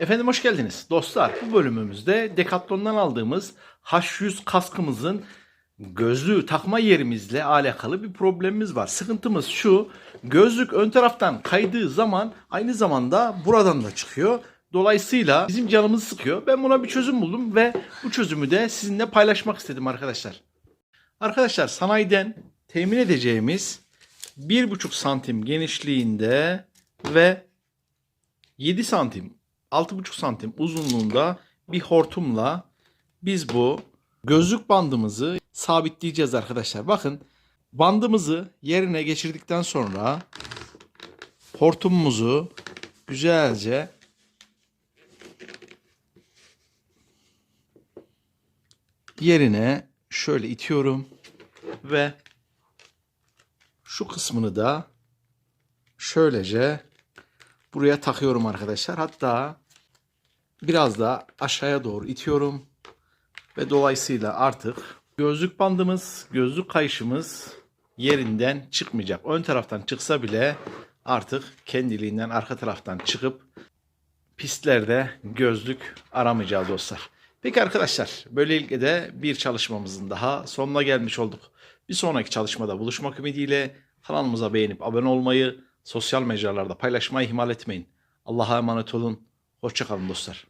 Efendim hoş geldiniz. Dostlar bu bölümümüzde Decathlon'dan aldığımız H100 kaskımızın gözlüğü takma yerimizle alakalı bir problemimiz var. Sıkıntımız şu. Gözlük ön taraftan kaydığı zaman aynı zamanda buradan da çıkıyor. Dolayısıyla bizim canımızı sıkıyor. Ben buna bir çözüm buldum ve bu çözümü de sizinle paylaşmak istedim arkadaşlar. Arkadaşlar sanayiden temin edeceğimiz 1,5 santim genişliğinde ve 7 santim 6,5 santim uzunluğunda bir hortumla biz bu gözlük bandımızı sabitleyeceğiz arkadaşlar. Bakın bandımızı yerine geçirdikten sonra hortumumuzu güzelce yerine şöyle itiyorum ve şu kısmını da şöylece buraya takıyorum arkadaşlar. Hatta biraz da aşağıya doğru itiyorum ve dolayısıyla artık gözlük bandımız, gözlük kayışımız yerinden çıkmayacak. Ön taraftan çıksa bile artık kendiliğinden arka taraftan çıkıp pistlerde gözlük aramayacağız dostlar. Peki arkadaşlar böylelikle de bir çalışmamızın daha sonuna gelmiş olduk. Bir sonraki çalışmada buluşmak ümidiyle kanalımıza beğenip abone olmayı, sosyal mecralarda paylaşmayı ihmal etmeyin. Allah'a emanet olun. Hoşçakalın dostlar.